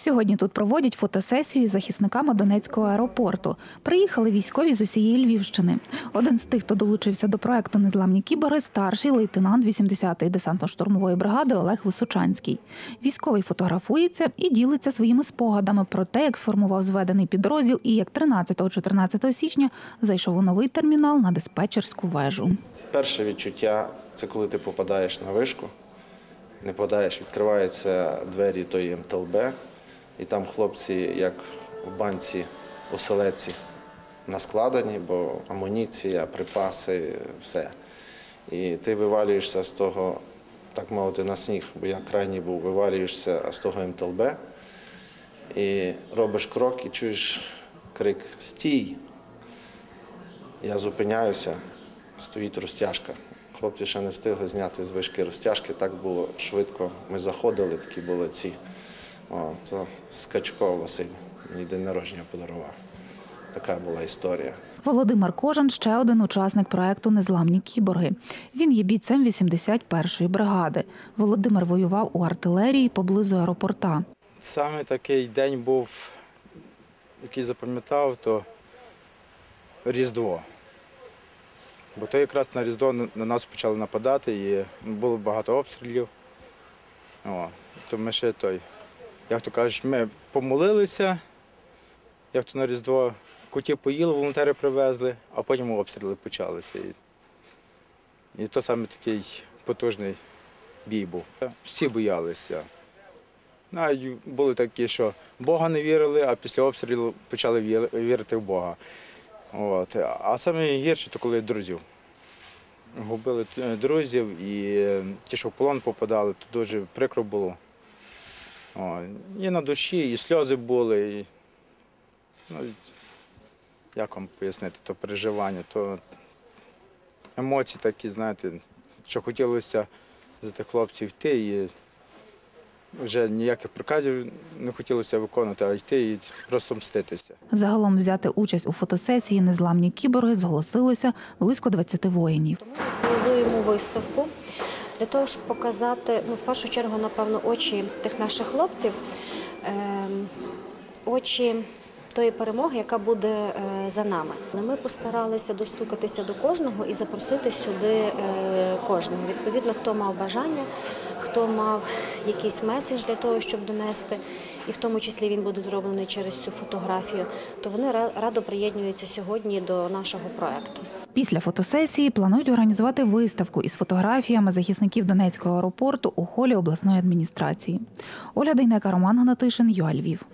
Сьогодні тут проводять фотосесію із захисниками Донецького аеропорту. Приїхали військові з усієї Львівщини. Один з тих, хто долучився до проекту Незламні кібери, старший лейтенант 80-ї десантно-штурмової бригади Олег Височанський. Військовий фотографується і ділиться своїми спогадами про те, як сформував зведений підрозділ і як 13-14 січня зайшов у новий термінал на диспетчерську вежу. Перше відчуття це коли ти попадаєш на вишку, не попадаєш, відкриваються двері тої МТЛБ, і там хлопці, як в банці оселеці, наскладені, бо амуніція, припаси, все. І ти вивалюєшся з того, так мовити, на сніг, бо я крайній був, вивалюєшся з того МТЛБ і робиш крок і чуєш крик Стій! Я зупиняюся, стоїть розтяжка. Хлопці ще не встигли зняти з вишки розтяжки, так було швидко. Ми заходили, такі були ці. О, то Скачко Василь мені день народження подарував. Така була історія. Володимир Кожан ще один учасник проекту Незламні кіборги. Він є бійцем 81-ї бригади. Володимир воював у артилерії поблизу аеропорта. Саме такий день був, який запам'ятав, то Різдво. Бо то якраз на Різдво на на нас почали нападати і було багато обстрілів. О, то ми ще той, як то кажуть, ми помолилися, як то на Різдво котів поїли, волонтери привезли, а потім обстріли почалися. І, то саме такий потужний бій був. Всі боялися. Навіть були такі, що Бога не вірили, а після обстрілу почали вірити в Бога. От. А саме гірше, то коли друзів. Губили е, друзів і ті, що в полон попадали, то дуже прикро було. О, і на душі, і сльози були. І, ну, як вам пояснити, то переживання, то емоції такі, знаєте, що хотілося за тих хлопців йти. І вже ніяких приказів не хотілося виконувати, а йти і просто мститися. Загалом взяти участь у фотосесії Незламні кіборги зголосилося близько 20 воїнів. Ми Організуємо виставку для того, щоб показати, ну, в першу чергу, напевно, очі тих наших хлопців, ем, очі тої перемоги, яка буде е, за нами. Ми постаралися достукатися до кожного і запросити сюди е, кожного. Відповідно, хто мав бажання, хто мав якийсь меседж для того, щоб донести, і в тому числі він буде зроблений через цю фотографію, то вони радо приєднуються сьогодні до нашого проекту. Після фотосесії планують організувати виставку із фотографіями захисників Донецького аеропорту у холі обласної адміністрації. Оля Дейнека, Роман Гнатишин, Юа Львів.